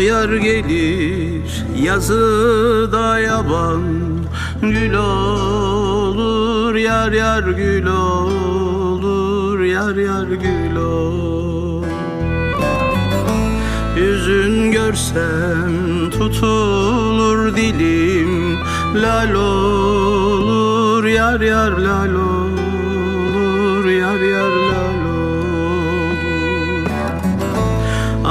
yar gelir yazıda yaban Gül olur yar yar gül olur Yar yar gül olur. Yüzün görsem tutulur dilim Lal olur yar yar lal olur